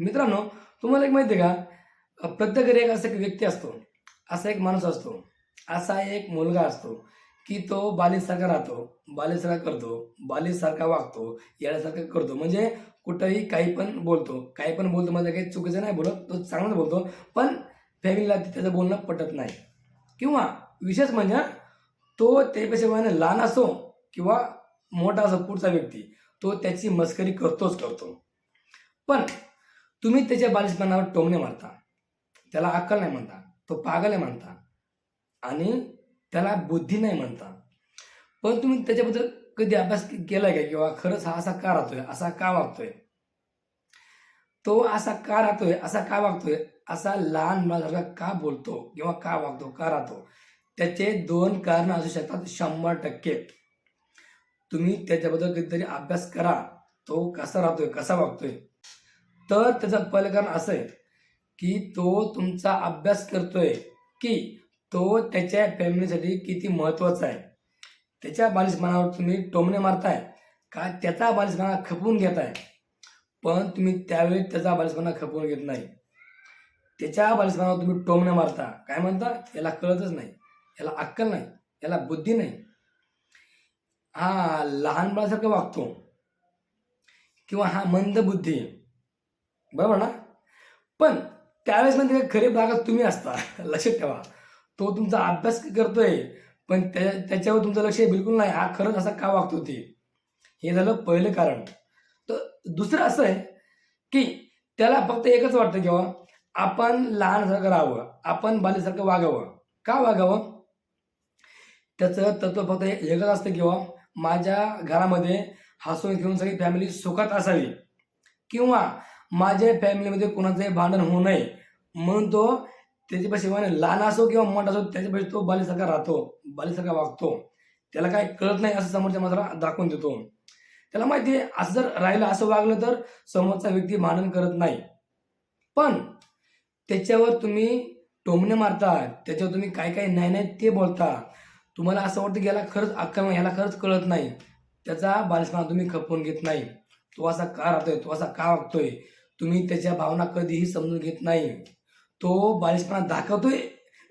मित्रांनो तुम्हाला एक माहिती आहे का? प्रत्येक घरी एक असा एक व्यक्ती असतो. असा एक माणूस असतो. असा एक मुलगा असतो की तो बालिसारखा राहतो बालिसारखा करतो बालिसारखा वागतो येण्यासारखा करतो. म्हणजे कुठंही काही पण बोलतो. काही पण बोलतो म्हणजे काही चुकीचं नाही बोलत तो चांगलाच बोलतो. पण फॅमिलीला त्याचं बोलणं पटत नाही. किंवा विशेष म्हणजे तो त्यापेक्षा लहान असो किंवा मोठा असो पुढचा व्यक्ती तो त्याची मस्करी करतोच करतो. पण तुम्ही त्याच्या बालिशपणावर टोमणे मारता. त्याला अक्कल नाही म्हणता. तो पागल आहे म्हणता. आणि त्याला बुद्धी नाही म्हणता. पण तुम्ही त्याच्याबद्दल कधी अभ्यास केला का? किंवा खरंच हा असा का राहतोय? असा का वागतोय? तो असा का राहतोय? असा का वागतोय? असा लहान मुलासारखा का बोलतो? किंवा का वागतो? का राहतो? त्याचे दोन कारण असू शकतात शंभर टक्के. तुम्ही त्याच्याबद्दल कधीतरी अभ्यास करा. तो कसा राहतोय? कसा वागतोय? तर त्याचं पहिलं कारण असं आहे की तो तुमचा अभ्यास करतोय की तो त्याच्या फॅमिलीसाठी किती महत्त्वाचा आहे. त्याच्या बालिशपणावर तुम्ही टोमणे मारताय का त्याचा बालिशपणा खपवून घेताय? पण तुम्ही त्यावेळी त्याचा बालिशपणा खपवून घेत नाही. त्याच्या बालिशपणावर तुम्ही टोमणे मारता. काय म्हणता? याला कळतच नाही. याला अक्कल नाही. याला बुद्धी नाही. हा लहान मुलासारखं वागतो. किंवा हा मंद बुद्धी आहे. बरोबर ना? पण त्यावेळेस म्हणजे काय खरे भागात तुम्ही असता. लक्षात ठेवा. तो तुमचा अभ्यास करतोय पण त्या त्याच्यावर तुमचं लक्ष बिलकुल नाही. हा खरंच असा का वागतो ते? हे झालं पहिलं कारण. तर दुसरं असं आहे की त्याला फक्त एकच वाटतं किंवा आपण लहानसारखं राहावं आपण बालीसारखं वागावं. का वागावं? त्याचं तत्व फक्त एकच असतं किंवा माझ्या घरामध्ये हसून खेळून सगळी फॅमिली सुखात असावी. किंवा माझ्या फॅमिलीमध्ये कोणाचंही भांडण होऊ नये. म्हणून तो त्याच्यापाशी लहान असो किंवा मोठा असो त्याच्यापाशी तो बालीसारखा राहतो बालीसारखा वागतो. त्याला काय कळत नाही असं समोरच्या मात्र दाखवून देतो. त्याला माहिती आहे असं जर राहिलं असं वागलं तर समोरचा व्यक्ती भांडण करत नाही. पण त्याच्यावर तुम्ही टोमणे मारता त्याच्यावर तुम्ही काय काय नाही नाही ते बोलता तुम्हाला असं वाटतं की याला खरंच अक्कल याला खरंच कळत नाही. त्याचा बालिसपणा तुम्ही खपवून घेत नाही. तो असा का राहतोय तो असा का वागतोय? तुम्ही त्याच्या भावना कधीही समजून घेत नाही. तो बालिशपणा दाखवतोय.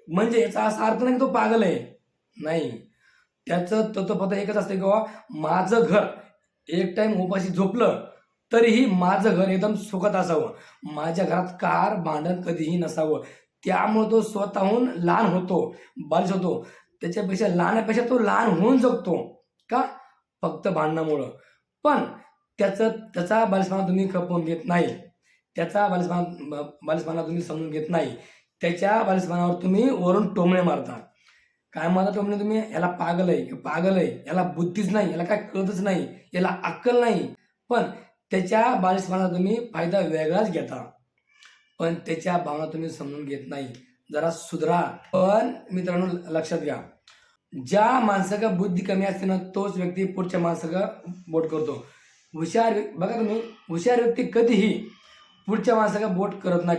म्हणजे याचा असा अर्थ नाही की तो पागल आहे. नाही. त्याचं तत्वपद एकच असतं की माझं घर एक टाईम उपाशी झोपलं तरीही माझं घर एकदम सुखत असावं. माझ्या घरात कार भांडण कधीही नसावं. त्यामुळे तो स्वतःहून लहान होतो बालिश होतो. त्याच्यापेक्षा लहानापेक्षा तो लहान होऊन जगतो. का? फक्त भांडणामुळं. पण त्याचं त्याचा बालिशपणा तुम्ही खपवून घेत नाही. त्याचा बालिशपणा बालिशपणा तुम्ही समजून घेत नाही. त्याच्या बालिशपणावर तुम्ही वरून टोमणे मारता. काय मारता टोमणे तुम्ही? याला पागल आहे. पागल आहे. याला बुद्धीच नाही. याला काय कळतच नाही. याला अक्कल नाही. पण त्याच्या बालिशपणा तुम्ही फायदा वेगळाच घेता. पण त्याच्या भावना तुम्ही समजून घेत नाही. जरा सुधरा. पण मित्रांनो लक्षात घ्या. ज्या माणसाका बुद्धी कमी असते ना तोच व्यक्ती पुढच्या माणसाका बोट करतो. हुशार बघा तुम्ही. हुशार व्यक्ती कधीही पुढच्या माणसाला बोट करत नाही.